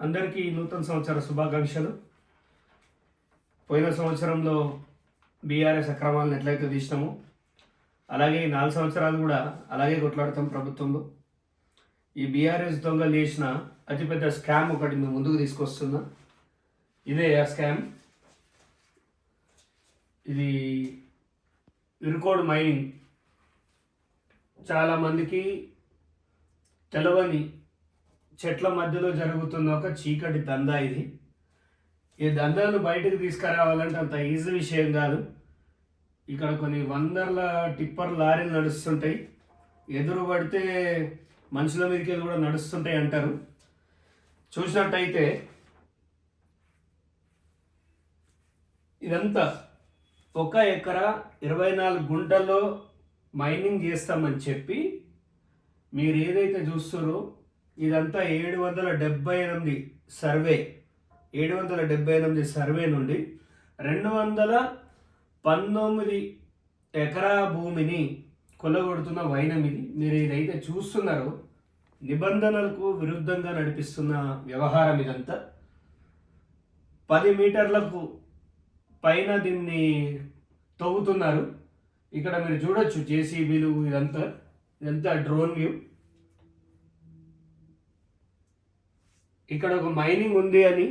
అందరికీ నూతన సంవత్సర శుభాకాంక్షలు. పోయిన సంవత్సరంలో బీఆర్ఎస్ అక్రమాలను ఎట్లయితే తీసినామో అలాగే నాలుగు సంవత్సరాలు కూడా అలాగే కొట్లాడతాం ప్రభుత్వంలో. ఈ బీఆర్ఎస్ దొంగలు చేసిన అతిపెద్ద స్కామ్ ఒకటి మేము ముందుకు తీసుకొస్తున్నా. ఇదే ఆ స్కామ్. ఇది ఇరుకోడ్ మైనింగ్. చాలా మందికి తెలవని చెట్ల మధ్యలో జరుగుతున్న ఒక చీకటి దందా ఇది. ఈ దందాను బయటకు తీసుకురావాలంటే అంత ఈజీ విషయం కాదు. ఇక్కడ కొన్ని వందల టిప్పర్ లారీలు నడుస్తుంటాయి. ఎదురు పడితే మనుషుల మీదకి కూడా నడుస్తుంటాయి అంటారు. చూసినట్టయితే ఇదంతా ఒక ఎకరా ఇరవై నాలుగు గుంటల్లో మైనింగ్ చేస్తామని చెప్పి మీరు ఏదైతే చూస్తారో ఇదంతా ఏడు వందల డెబ్బై ఎనిమిది సర్వే ఏడు వందల డెబ్బై ఎనిమిది సర్వే నుండి రెండు వందల పంతొమ్మిది ఎకరా భూమిని కొల్లగొడుతున్న వైనం ఇది. మీరు ఏదైతే చూస్తున్నారో నిబంధనలకు విరుద్ధంగా నడిపిస్తున్న వ్యవహారం ఇదంతా. పది మీటర్లకు పైన దీన్ని తవ్వుతున్నారు. ఇక్కడ మీరు చూడొచ్చు జేసీబీలు ఇదంతా. ఇదంతా డ్రోన్ వ్యూ. ఇక్కడ ఒక మైనింగ్ ఉంది అని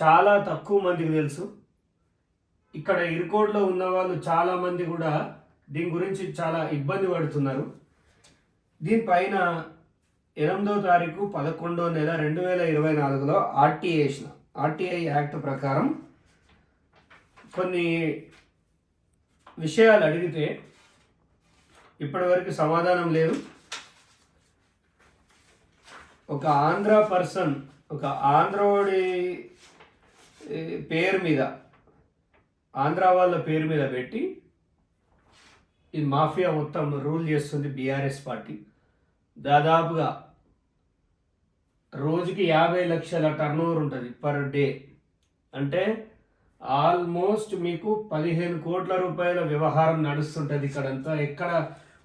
చాలా తక్కువ మందికి తెలుసు. ఇక్కడ ఇరుకోడ్లో ఉన్న వాళ్ళు చాలామంది కూడా దీని గురించి చాలా ఇబ్బంది పడుతున్నారు. దీనిపైన ఎనిమిదో తారీఖు పదకొండో నెల రెండు వేల ఇరవై నాలుగులో ఆర్టీఐ ఆర్టీఐ యాక్ట్ ప్రకారం కొన్ని విషయాలు అడిగితే ఇప్పటివరకు సమాధానం లేదు. ఒక ఆంధ్ర పర్సన్ ఒక ఆంధ్రోడి పేరు మీద ఆంధ్ర వాళ్ళ పేరు మీద పెట్టి ఈ మాఫియా మొత్తం రూల్ చేస్తుంది బీఆర్ఎస్ పార్టీ. దాదాపుగా రోజుకి యాభై లక్షల టర్న్ ఓవర్ ఉంటుంది పర్ డే. అంటే ఆల్మోస్ట్ మీకు పదిహేను కోట్ల రూపాయల వ్యవహారం నడుస్తుంటుంది ఇక్కడంతా. ఎక్కడ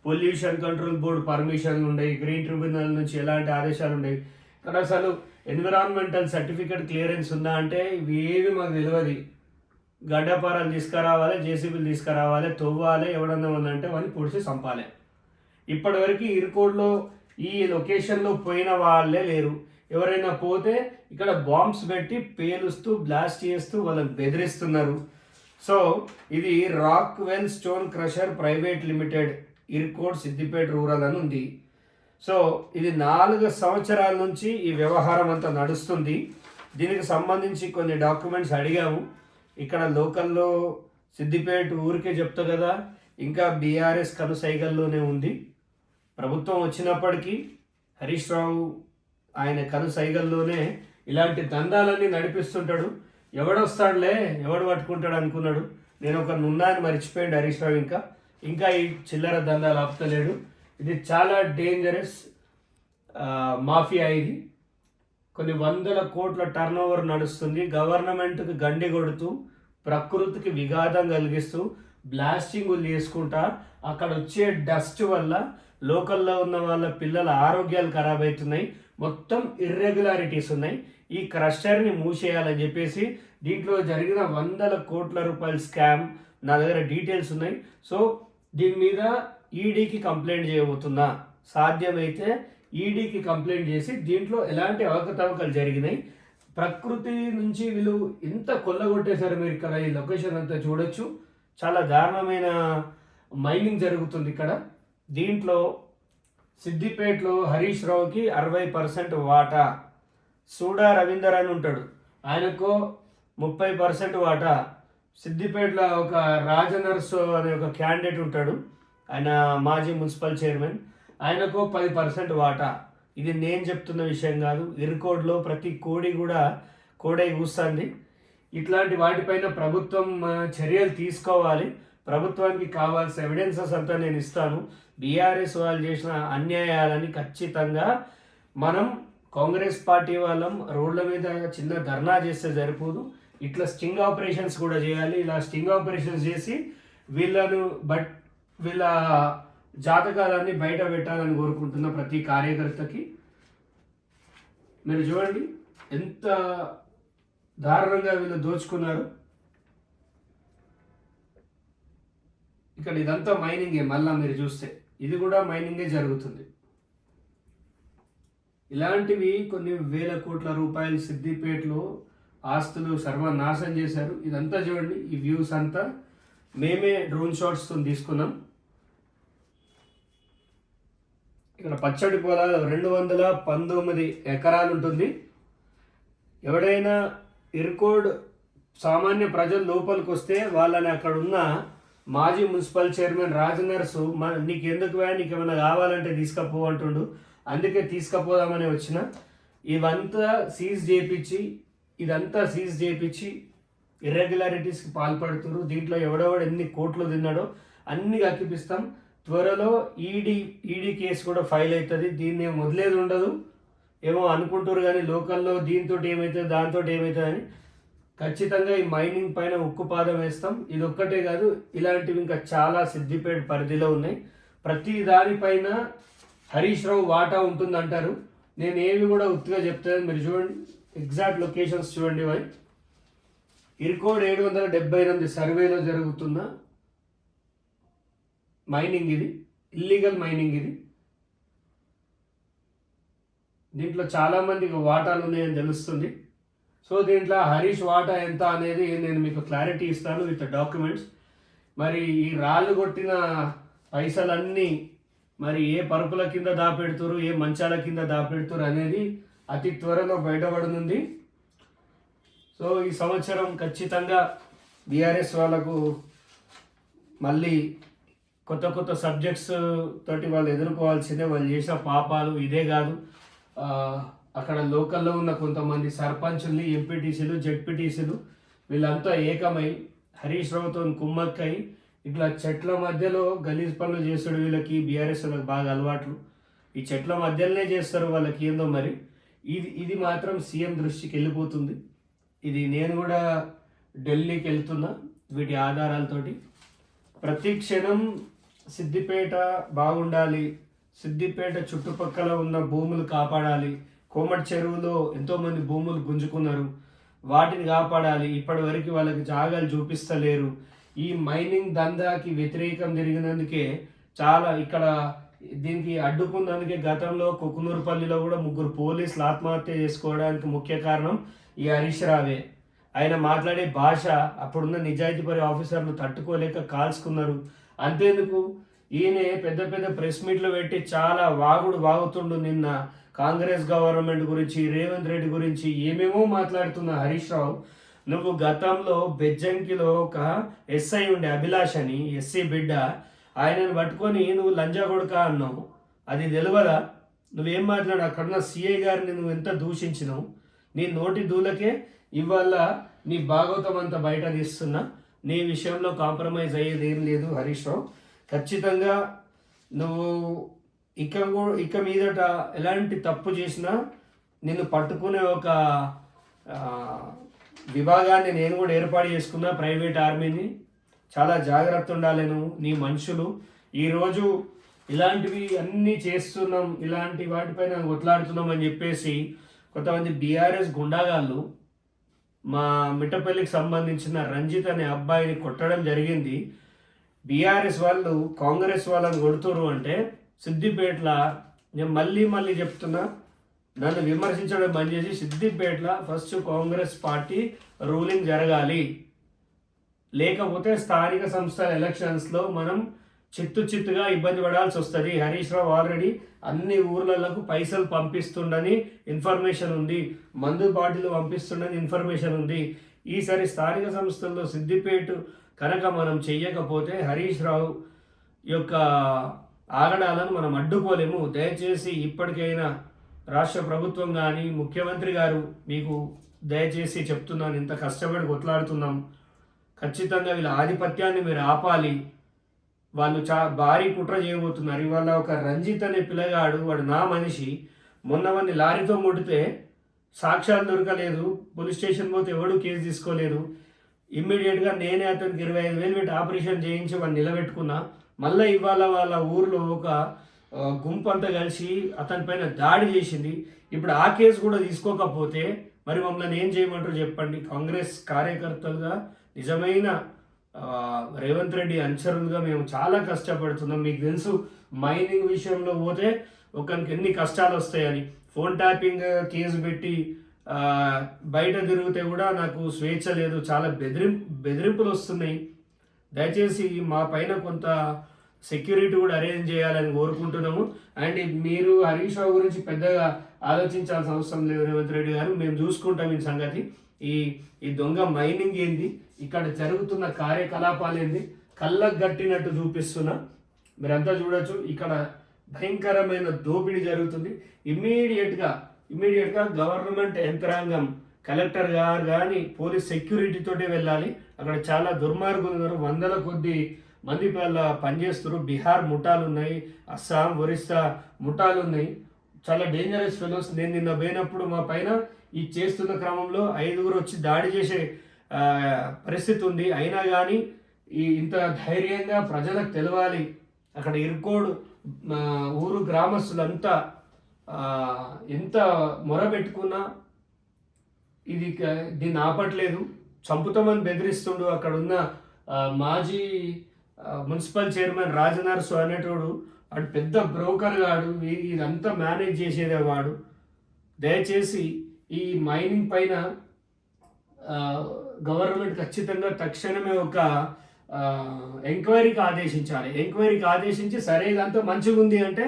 పొల్యూషన్ కంట్రోల్ బోర్డు పర్మిషన్లు ఉండేవి గ్రీన్ ట్రిబ్యునల్ నుంచి ఎలాంటి ఆదేశాలు ఉండవు ఇక్కడ అసలు ఎన్విరాన్మెంటల్ సర్టిఫికేట్ క్లియరెన్స్ ఉందా అంటే ఇవి ఏవి మాకు తెలియదు గడ్డపారాలు తీసుకురావాలి జేసీబీలు తీసుకురావాలి తవ్వాలి ఎవడన్నా ఉందంటే వాళ్ళని పొడిచి చంపాలి. ఇప్పటివరకు ఇరుకోడ్లో ఈ లొకేషన్లో పోయిన వాళ్ళే లేరు. ఎవరైనా పోతే ఇక్కడ బాంబ్స్ పెట్టి పేలుస్తూ బ్లాస్ట్ చేస్తూ వాళ్ళని బెదిరిస్తున్నారు. సో ఇది rock well stone crusher private limited Irkode Siddipet rural అని ఉంది. సో ఇది నాలుగు సంవత్సరాల నుంచి ఈ వ్యవహారం అంతా నడుస్తుంది. దీనికి సంబంధించి కొన్ని డాక్యుమెంట్స్ అడిగాము. ఇక్కడ లోకల్లో సిద్దిపేట ఊరికే చెప్తా కదా ఇంకా బీఆర్ఎస్ కనుసైగల్లోనే ఉంది. ప్రభుత్వం వచ్చినప్పటికీ హరీష్ రావు ఆయన కనుసైగల్లోనే ఇలాంటి దందాలన్నీ నడిపిస్తుంటాడు. ఎవడొస్తాడులే ఎవడు పట్టుకుంటాడు అనుకున్నాడు. నేను ఒక నున్నాని మర్చిపోయాడు హరీష్ రావు ఇంకా. ఇంకా ఈ చిల్లర దందాలు ఆపుతలేడు ఇది చాలా డేంజరస్ మాఫియా ఇది. కొన్ని వందల కోట్ల టర్న్ ఓవర్ నడుస్తుంది. గవర్నమెంట్కి గండి కొడుతూ ప్రకృతికి విఘాతం కలిగిస్తూ బ్లాస్టింగులు చేసుకుంటా అక్కడ వచ్చే డస్ట్ వల్ల లోకల్లో ఉన్న వాళ్ళ పిల్లల ఆరోగ్యాలు ఖరాబ్ అవుతున్నాయి మొత్తం ఇర్రెగ్యులారిటీస్ ఉన్నాయి. ఈ క్రషర్ని మూసేయాలని చెప్పేసి దీంట్లో జరిగిన వందల కోట్ల రూపాయల స్కామ్ నా దగ్గర డీటెయిల్స్ ఉన్నాయి. సో దీని మీద ఈడీకి కంప్లైంట్ చేయబోతున్నా. సాధ్యమైతే ఈడీకి కంప్లైంట్ చేసి దీంట్లో ఎలాంటి అవకతవకలు జరిగినాయి? ప్రకృతి నుంచి వీళ్ళు ఇంత కొల్లగొట్టేశారు మీరు ఇక్కడ ఈ లొకేషన్ అంతా చూడొచ్చు. చాలా దారుణమైన మైనింగ్ జరుగుతుంది ఇక్కడ. దీంట్లో సిద్దిపేటలో హరీష్ రావుకి అరవై పర్సెంట్ వాటా. సూడా రవీందర్ అని ఉంటాడు. ఆయనకు ముప్పై పర్సెంట్ వాటా. సిద్దిపేటలో ఒక రాజనర్సు అనే ఒక క్యాండిడేట్ ఉంటాడు. ఆయన మాజీ మున్సిపల్ చైర్మన్. ఆయనకు పది పర్సెంట్ వాటా. ఇది నేను చెప్తున్న విషయం కాదు. ఇరుకోడ్లో ప్రతి కోడి కూడా కోడై కూస్తుంది. ఇట్లాంటి వాటిపైన ప్రభుత్వం చర్యలు తీసుకోవాలి. ప్రభుత్వానికి కావాల్సిన ఎవిడెన్సెస్ అంతా నేను ఇస్తాను. బీఆర్ఎస్ వాళ్ళు చేసిన అన్యాయాలని ఖచ్చితంగా మనం కాంగ్రెస్ పార్టీ వాళ్ళం రోడ్ల మీద చిన్న ధర్నా చేస్తే సరిపోదు. ఇట్లా స్టింగ్ ఆపరేషన్స్ కూడా చేయాలి. ఇలా స్టింగ్ ఆపరేషన్స్ చేసి వీళ్ళను బట్ వీళ్ళ జాతకాలన్నీ బయట పెట్టాలని కోరుకుంటున్న ప్రతి కార్యకర్తకి. మీరు చూడండి ఎంత దారుణంగా వీళ్ళు దోచుకున్నారు. ఇక్కడ ఇదంతా మైనింగే మళ్ళా మీరు చూస్తే. ఇది కూడా మైనింగే జరుగుతుంది. ఇలాంటివి కొన్ని వేల కోట్ల రూపాయలు సిద్దిపేటలో ఆస్తులు సర్వనాశం చేశారు. ఇదంతా చూడండి ఈ వ్యూస్ అంతా. మేమే డ్రోన్ షాట్స్తో తీసుకున్నాం. ఇక్కడ పచ్చడి పొలాలు రెండు వందల పంతొమ్మిది ఎకరాలు ఉంటుంది. ఎవడైనా ఇర్కోడ్ సామాన్య ప్రజలు లోపలికి వస్తే వాళ్ళని అక్కడ ఉన్న మాజీ మున్సిపల్ చైర్మన్ రాజనర్సు మన నీకు ఎందుకు వా నీకు ఏమైనా కావాలంటే తీసుకపో అంటుండు. అందుకే తీసుకపోదామని వచ్చిన. ఇవంతా సీజ్ చేపించి ఇదంతా సీజ్ చేయించి ఇర్రెగ్యులారిటీస్కి పాల్పడుతున్నారు. దీంట్లో ఎవడెవడు ఎన్ని కోట్లు తిన్నాడో అన్ని కక్కిపిస్తాం త్వరలో ఈడీ ఈడీ కేసు కూడా ఫైల్ అవుతుంది. దీన్ని ఏం వదిలేదు ఉండదు. ఏమో అనుకుంటారు కానీ లోకల్లో దీంతో ఏమవుతుంది దాంతో ఏమవుతుంది అని ఖచ్చితంగా ఈ మైనింగ్ పైన ఉక్కుపాదం వేస్తాం. ఇది ఒక్కటే కాదు ఇలాంటివి ఇంకా చాలా సిద్దిపేట పరిధిలో ఉన్నాయి. ప్రతి దానిపైన హరీష్ రావు వాటా ఉంటుంది అంటారు నేను ఏవి కూడా ఉత్తిగా చెప్తాను. మీరు చూడండి. ఎగ్జాక్ట్ లొకేషన్స్ చూడండి వై ఇరుకోడ్ ఏడు వందల డెబ్బై ఎనిమిది సర్వేలో జరుగుతున్న మైనింగ్ ఇది. ఇల్లీగల్ మైనింగ్ ఇది. దీంట్లో చాలామందికి వాటాలు ఉన్నాయని తెలుస్తుంది. సో దీంట్లో హరీష్ వాటా ఎంత అనేది నేను మీకు క్లారిటీ ఇస్తాను విత్ డాక్యుమెంట్స్ మరి ఈ రాళ్ళు కొట్టిన పైసలన్నీ మరి ఏ పరుపుల కింద దాపెడుతురు ఏ మంచాల కింద దాపెడుతురు అనేది అతి త్వరలో బయటపడనుంది. సో ఈ సంవత్సరం ఖచ్చితంగా బీఆర్ఎస్ వాళ్ళకు మళ్ళీ కొత్త కొత్త సబ్జెక్ట్స్ తోటి వాళ్ళు ఎదుర్కోవాల్సిందే. వాళ్ళు చేసిన పాపాలు ఇదే కాదు. అక్కడ లోకల్లో ఉన్న కొంతమంది సర్పంచుల్ని ఎంపీటీసీలు జెడ్పీటీసీలు వీళ్ళంతా ఏకమై హరీష్ రావుతో కుమ్మక్కై ఇట్లా చెట్ల మధ్యలో గలీజ్ పనులు చేస్తాడు వీళ్ళకి బీఆర్ఎస్ వాళ్ళకి బాగా అలవాట్లు. ఈ చెట్ల మధ్యలోనే చేస్తారు వాళ్ళకి ఏందో మరి. ఇది ఇది మాత్రం సీఎం దృష్టికి వెళ్ళిపోతుంది. ఇది నేను కూడా ఢిల్లీకి వెళ్తున్నా వీటి ఆధారాలతోటి. ప్రతి క్షణం సిద్దిపేట బాగుండాలి సిద్దిపేట చుట్టుపక్కల ఉన్న భూములు కాపాడాలి కోమటి చెరువులో ఎంతోమంది భూములు గుంజుకున్నారు వాటిని కాపాడాలి ఇప్పటి వరకు వాళ్ళకి జాగాలు చూపిస్తలేరు. ఈ మైనింగ్ దందాకి వ్యతిరేకం జరిగినందుకే చాలా ఇక్కడ దీనికి అడ్డుకున్నందుకే గతంలో కుకునూరుపల్లిలో కూడా ముగ్గురు పోలీసులు ఆత్మహత్య చేసుకోవడానికి ముఖ్య కారణం ఈ హరీష్ రావే. ఆయన మాట్లాడే భాష అప్పుడున్న నిజాయితీపరి ఆఫీసర్లు తట్టుకోలేక కాల్చుకున్నారు. అంతేందుకు ఈయన పెద్ద పెద్ద ప్రెస్ మీట్లు పెట్టి చాలా వాగుడు వాగుతుండు నిన్న కాంగ్రెస్ గవర్నమెంట్ గురించి రేవంత్ రెడ్డి గురించి ఏమేమో మాట్లాడుతున్న హరీష్ రావు. నువ్వు గతంలో బెజ్జంకిలో ఒక ఎస్ఐ ఉండే అభిలాష్ అని ఎస్సీ బిడ్డ ఆయనను పట్టుకొని నువ్వు లంజా కొడుక అన్నావు. అది తెలియదా నువ్వేం మాట్లాడు? అక్కడున్న సిఐ గారిని నువ్వు ఎంత దూషించినావు? నీ నోటి దూలకే ఇవాళ నీ భాగవతం అంతా బయట తీస్తున్నా? నీ విషయంలో కాంప్రమైజ్ అయ్యేది ఏం లేదు హరీష్ రావు. ఖచ్చితంగా నువ్వు ఇక ఇక మీదట ఎలాంటి తప్పు చేసినా నిన్ను పట్టుకునే ఒక విభాగాన్ని నేను కూడా ఏర్పాటు చేసుకున్నా ప్రైవేట్ ఆర్మీని. చాలా జాగ్రత్త ఉండాలి నువ్వు నీ మనుషులు. ఈరోజు ఇలాంటివి అన్నీ చేస్తున్నాం. ఇలాంటి వాటిపైన కొట్లాడుతున్నాం అని చెప్పేసి కొంతమంది బీఆర్ఎస్ గుండాగాళ్ళు మా మిట్టపల్లికి సంబంధించిన రంజిత్ అనే అబ్బాయిని కొట్టడం జరిగింది. బీఆర్ఎస్ వాళ్ళు కాంగ్రెస్ వాళ్ళని కొడుతురు అంటే సిద్దిపేటల నేను మళ్ళీ మళ్ళీ చెప్తున్నా నన్ను విమర్శించడం బంద్ చేసి సిద్దిపేటల ఫస్ట్ కాంగ్రెస్ పార్టీ రూలింగ్ జరగాలి. లేకపోతే స్థానిక సంస్థల ఎలక్షన్స్లో మనం చిత్తు చిత్తుగా ఇబ్బంది పడాల్సి వస్తుంది. హరీష్ రావు ఆల్రెడీ అన్ని ఊర్లకు పైసలు పంపిస్తుండని ఇన్ఫర్మేషన్ ఉంది. మందు బాటిల్ పంపిస్తుండని ఇన్ఫర్మేషన్ ఉంది. ఈసారి స్థానిక సంస్థల్లో సిద్దిపేట కనుక మనం చెయ్యకపోతే హరీష్ రావు యొక్క ఆగడాలను మనం అడ్డుకోలేము. దయచేసి ఇప్పటికైనా రాష్ట్ర ప్రభుత్వం కానీ ముఖ్యమంత్రి గారు మీకు దయచేసి చెప్తున్నాను. ఇంత కష్టపడి కొట్లాడుతున్నాం. ఖచ్చితంగా వీళ్ళ ఆధిపత్యాన్ని మీరు ఆపాలి. వాళ్ళు చా భారీ కుట్ర చేయబోతున్నారు. ఇవాళ ఒక రంజిత్ అనే పిల్లగాడు వాడు నా మనిషి. మొన్న వాడిని లారీతో ముడితే సాక్ష్యాలు దొరకలేదు. పోలీస్ స్టేషన్ పోతే ఎవడు కేసు తీసుకోలేదు. ఇమ్మీడియట్గా నేనే అతనికి ఇరవై ఐదు వేలు పెట్టి ఆపరేషన్ చేయించి వాడిని నిలబెట్టుకున్నా. మళ్ళీ ఇవాళ వాళ్ళ ఊర్లో ఒక గుంపు అంతా కలిసి అతనిపైన దాడి చేసింది. ఇప్పుడు ఆ కేసు కూడా తీసుకోకపోతే మరి మమ్మల్ని ఏం చేయమంటారు చెప్పండి. కాంగ్రెస్ కార్యకర్తలుగా నిజమైన రేవంత్ రెడ్డి అనుచరులుగా మేము చాలా కష్టపడుతున్నాం. మీకు తెలుసు మైనింగ్ విషయంలో పోతే ఒకరికి ఎన్ని కష్టాలు వస్తాయని. ఫోన్ ట్యాపింగ్ కేసు పెట్టి బయట తిరిగితే కూడా నాకు స్వేచ్ఛ లేదు. చాలా బెదిరిం బెదిరింపులు వస్తున్నాయి. దయచేసి మా పైన కొంత సెక్యూరిటీ కూడా అరేంజ్ చేయాలని కోరుకుంటున్నాము. అండ్ మీరు హరీష్ రావు గురించి పెద్దగా ఆలోచించాల్సిన అవసరం లేదు రేవంత్ రెడ్డి గారు. మేము చూసుకుంటాం ఈ సంగతి. ఈ ఈ దొంగ మైనింగ్ ఏంది? ఇక్కడ జరుగుతున్న కార్యకలాపాలు ఏంది కళ్ళకు గట్టినట్టు చూపిస్తున్నా. మీరంతా చూడొచ్చు. ఇక్కడ భయంకరమైన దోపిడీ జరుగుతుంది. ఇమ్మీడియట్గా ఇమ్మీడియట్గా గవర్నమెంట్ యంత్రాంగం కలెక్టర్ గారు కానీ పోలీస్ సెక్యూరిటీతోటే వెళ్ళాలి. అక్కడ చాలా దుర్మార్గులు ఉన్నారు. వందల కొద్ది మంది పిల్లల పనిచేస్తారు బీహార్ ముఠాలు ఉన్నాయి అస్సాం ఒరిస్సా ముఠాలు ఉన్నాయి చాలా డేంజరస్ ఫెలోస్ నేను నిన్న పోయినప్పుడు మా పైన ఈ చేస్తున్న క్రమంలో ఐదుగురు వచ్చి దాడి చేసే పరిస్థితి ఉంది. అయినా కానీ ఈ ఇంత ధైర్యంగా ప్రజలకు తెలవాలి. అక్కడ ఇరుకోడు ఊరు గ్రామస్తులంతా ఎంత మొరబెట్టుకున్నా ఇది దీన్ని ఆపట్లేదు. చంపుతామని బెదిరిస్తుండు అక్కడ ఉన్న మాజీ మున్సిపల్ చైర్మన్ రాజనర్సు అనేటోడు వాడు పెద్ద బ్రోకర్ గాడు ఇదంతా మేనేజ్ చేసేదే వాడు. దయచేసి ఈ మైనింగ్ పైన గవర్నమెంట్ ఖచ్చితంగా తక్షణమే ఒక ఎంక్వైరీకి ఆదేశించాలి. ఎంక్వైరీకి ఆదేశించి సరే ఇదంతా మంచిగా ఉంది అంటే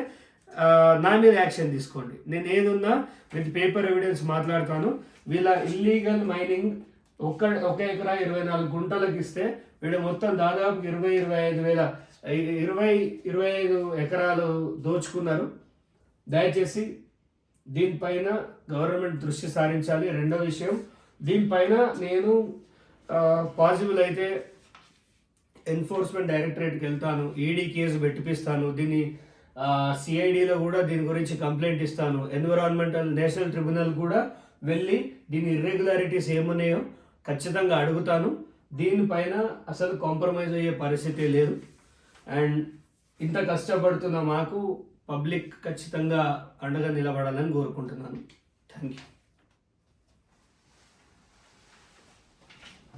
నా మీద యాక్షన్ తీసుకోండి. నేను ఏదున్నా విత్ పేపర్ ఎవిడెన్స్ మాట్లాడతాను. వీళ్ళ ఇల్లీగల్ మైనింగ్ ఒక్క ఒక ఎకరా ఇరవై నాలుగు గుంటలకు ఇస్తే వీడు మొత్తం దాదాపు ఇరవై ఇరవై ఐదు వేల ఇరవై ఇరవై ఐదు ఎకరాలు దోచుకున్నారు. దయచేసి దీనిపైన గవర్నమెంట్ దృష్టి సారించాలి. రెండో విషయం దీనిపైన నేను పాసిబుల్ అయితే ఎన్ఫోర్స్మెంట్ డైరెక్టరేట్కి వెళ్తాను ఈడీ కేసు పెట్టిపిస్తాను దీన్ని సిఐడిలో కూడా దీని గురించి కంప్లైంట్ ఇస్తాను. ఎన్విరాన్మెంటల్ నేషనల్ ట్రిబ్యునల్ కూడా వెళ్ళి దీని ఇర్రెగ్యులారిటీస్ ఏమున్నాయో ఖచ్చితంగా అడుగుతాను. దీనిపైన అసలు కాంప్రమైజ్ అయ్యే పరిస్థితి లేదు. అండ్ ఇంత కష్టపడుతున్న మాకు పబ్లిక్ ఖచ్చితంగా అండగా నిలబడాలని కోరుకుంటున్నాను. Thank you